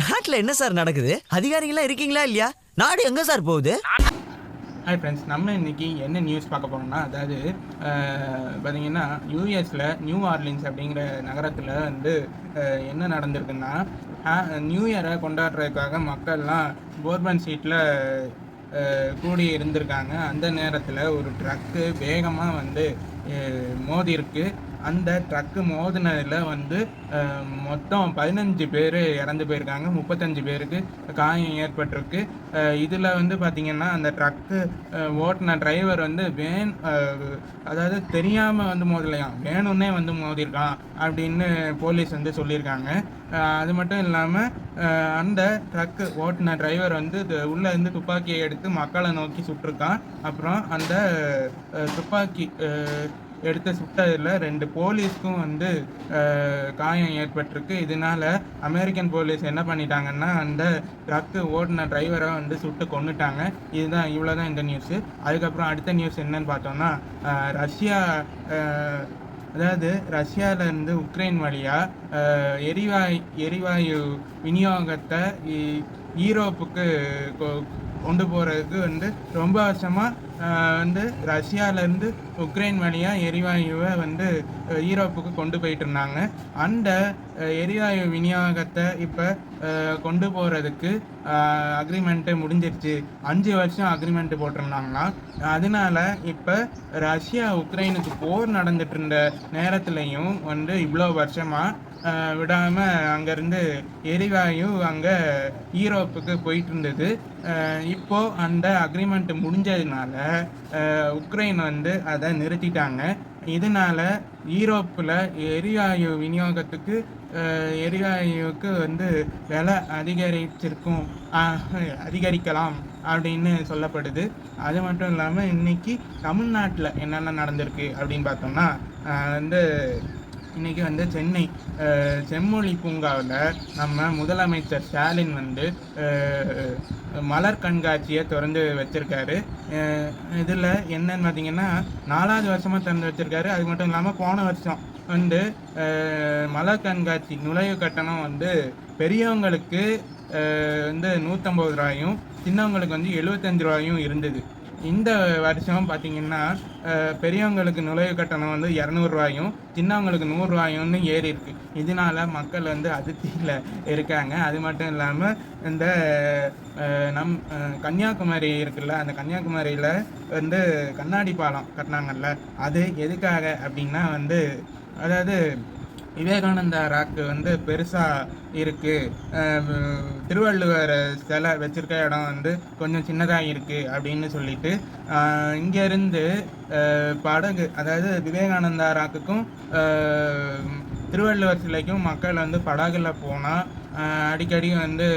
நாட்டில் என்ன சார் நடக்குது? அதிகாரிகள்லாம் இருக்கீங்களா இல்லையா? நாடு எங்கே சார் போகுது? ஹாய் ஃப்ரெண்ட்ஸ் நம்ம இன்னைக்கு என்ன நியூஸ் பார்க்க போகிறோம்னா அதாவது பார்த்தீங்கன்னா யூஎஸில் நியூ ஆர்லின்ஸ் அப்படிங்கிற நகரத்தில் வந்து என்ன நடந்திருக்குன்னா நியூ இயரை கொண்டாடுறதுக்காக மக்கள்லாம் போர்பன் சீட்டில் கூடி இருந்திருக்காங்க அந்த நேரத்தில் ஒரு ட்ரக்கு வேகமாக வந்து மோதிருக்கு மோதி அந்த ட்ரக்கு மோதினதில் வந்து மொத்தம் பதினஞ்சு பேர் இறந்து போயிருக்காங்க. முப்பத்தஞ்சு பேருக்கு காயம் ஏற்பட்டிருக்கு. இதில் வந்து பார்த்திங்கன்னா அந்த ட்ரக்கு ஓட்டின டிரைவர் வந்து வேன் அதாவது தெரியாமல் வந்து மோதலையாம். வேணும்னே வந்து மோதிருக்கான் அப்படின்னு போலீஸ் வந்து சொல்லியிருக்காங்க. அது மட்டும் இல்லாமல் அந்த ட்ரக்கு ஓட்டின டிரைவர் வந்து இது- இருந்து துப்பாக்கியை எடுத்து மக்களை நோக்கி சுட்டிருக்கான். அப்புறம் அந்த துப்பாக்கி எடுத்த சுட்டதில் ரெண்டு போலீஸ்க்கும் வந்து காயம் ஏற்பட்டிருக்கு. இதனால அமெரிக்கன் போலீஸ் என்ன பண்ணிட்டாங்கன்னா அந்த ட்ரக்கு ஓடின டிரைவரை வந்து சுட்டு கொண்டுட்டாங்க இதுதான் இவ்வளோ தான் இந்த நியூஸு அதுக்கப்புறம் அடுத்த நியூஸ் என்னன்னு பார்த்தோம்னா ரஷ்யா அதாவது ரஷ்யாவிலேருந்து உக்ரைன் வழியாக எரிவாயு எரிவாயு விநியோகத்தை ஈரோப்புக்கு கொ- கொண்டு போகிறதுக்கு வந்து ரொம்ப வருஷமாக வந்து ரஷ்யாவிலேருந்து உக்ரைன் வழியாக எரிவாயுவை வந்து ஈரோப்புக்கு கொண்டு போயிட்டு இருந்தாங்க அந்த எரிவாயு விநியோகத்தை இப்போ கொண்டு போகிறதுக்கு அக்ரிமெண்ட்டு முடிஞ்சிருச்சு. அஞ்சு வருஷம் அக்ரிமெண்ட்டு போட்டிருந்தாங்களாம் அதனால இப்போ ரஷ்யா உக்ரைனுக்கு போர் நடந்துட்டு இருந்த நேரத்துலையும் வந்து இவ்வளோ வருஷமாக விடாமல் அங்கேருந்து எரிவாயு அங்கே ஈரோப்புக்கு போயிட்டு இருந்தது இப்போது அந்த அக்ரிமெண்ட் முடிஞ்சதுனால உக்ரைன் வந்து அதை நிறுத்திட்டாங்க. இதனால் ஈரோப்பில் எரிவாயு விநியோகத்துக்கு எரிவாயுவுக்கு வந்து விலை அதிகரிச்சிருக்கும். அதிகரிக்கலாம் அப்படின்னு சொல்லப்படுது. அது மட்டும் இல்லாமல் இன்னைக்கு தமிழ்நாட்டில் என்னென்ன நடந்திருக்கு அப்படின்னு பார்த்தோம்னா வந்து இன்றைக்கி வந்து சென்னை செம்மொழி பூங்காவில் நம்ம முதலமைச்சர் ஸ்டாலின் வந்து மலர் கண்காட்சியை திறந்து வச்சிருக்காரு. இதில் என்னன்னு பார்த்தீங்கன்னா நாலாவது வருஷமாக திறந்து வச்சுருக்காரு. அது மட்டும் இல்லாமல் போன வருஷம் வந்து மலர் கண்காட்சி நுழைவு கட்டணம் வந்து பெரியவங்களுக்கு வந்து நூற்றம்பது ரூபாயும் சின்னவங்களுக்கு வந்து எழுபத்தஞ்சு ரூபாயும் இருந்தது. இந்த வருஷம் பார்த்தீங்கன்னா பெரியவங்களுக்கு நுழைவு கட்டணம் வந்து இரநூறுவாயும் சின்னவங்களுக்கு நூறுரூவாயும்னு ஏறி இருக்கு. இதனால மக்கள் வந்து அதிர்ச்சியில் இருக்காங்க. அது மட்டும் இல்லாமல் இந்த நம் கன்னியாகுமரி இருக்குல்ல அந்த கன்னியாகுமரியில் வந்து கண்ணாடி பாலம் கட்டினாங்கல்ல அது எதுக்காக அப்படின்னா வந்து அதாவது விவேகானந்தா ராக்கு வந்து பெருசாக இருக்குது திருவள்ளுவர் சிலை வச்சிருக்க இடம் வந்து கொஞ்சம் சின்னதாக இருக்குது அப்படின்னு சொல்லிட்டு இங்கேருந்து படகு அதாவது விவேகானந்தா ராக்குக்கும் திருவள்ளுவர் சிலைக்கும் மக்கள் வந்து படகுல போனால் அடிக்கடி வந்து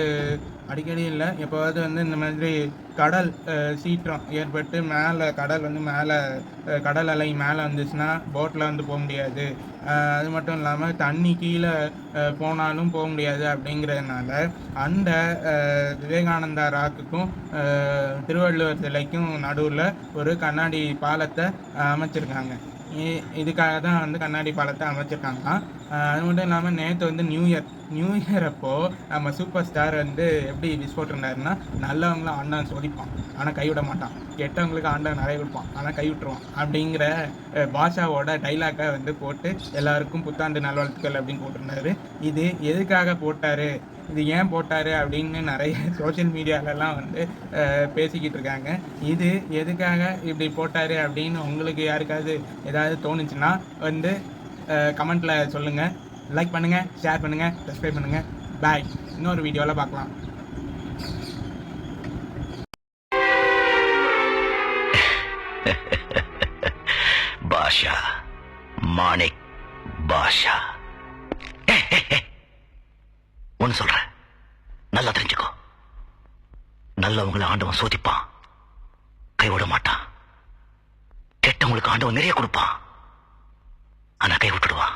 அடிக்கடி இல்லை. எப்போவாவது வந்து இந்த மாதிரி கடல் சீற்றம் ஏற்பட்டு மேலே கடல் வந்து மேலே கடல் அலை மேலே வந்துச்சுன்னா போட்டில் வந்து போக முடியாது. அது மட்டும் இல்லாமல் தண்ணி கீழே போனாலும் போக முடியாது அப்படிங்கிறதுனால அந்த விவேகானந்தா ராக்குக்கும் திருவள்ளுவர் சிலைக்கும் நடுவில் ஒரு கண்ணாடி பாலத்தை அமைச்சிருக்காங்க. இதுக்காக தான் வந்து கண்ணாடி பாலத்தை அமைச்சிருக்காங்க அது மட்டும் இல்லாமல் நேற்று வந்து நியூ இயர் நியூ இயர் அப்போ நம்ம சூப்பர் ஸ்டார் வந்து எப்படி விஷ் போட்டிருந்தாருன்னா நல்லவங்களாம் ஆண்டான் சோதிப்பான். ஆனால் கைவிட மாட்டான். கெட்டவங்களுக்கு ஆண்டான் நிறைய கொடுப்பான். ஆனால் கைவிட்டுருவான் அப்படிங்கிற பாஷாவோட டைலாக்கை வந்து போட்டு எல்லாருக்கும் புத்தாண்டு நல்வாழ்த்துக்கள் அப்படின்னு போட்டிருந்தாரு. இது எதுக்காக போட்டாரு? இது ஏன் போட்டார்? அப்படின்னு நிறைய சோஷியல் மீடியாலலாம் வந்து பேசிக்கிட்டு இருக்காங்க. இது எதுக்காக இப்படி போட்டார் அப்படின்னு உங்களுக்கு யாருக்காவது ஏதாவது தோணுச்சுன்னா வந்து கமெண்ட்டில் சொல்லுங்கள் லைக் பண்ணுங்கள் ஷேர் பண்ணுங்கள் சப்ஸ்கிரைப் பண்ணுங்கள் பாய் இன்னொரு வீடியோவில் பார்க்கலாம். பாஷா. மாணிக் பாஷா. ஒன்னு சொல்றேன் நல்லா தெரிஞ்சுக்கோ. நல்லவங்களை ஆண்டவன் சோதிப்பான். கைவிட மாட்டான். கெட்டவங்களுக்கு ஆண்டவன் நிறைய கொடுப்பான். ஆனா கை விட்டுடுவான்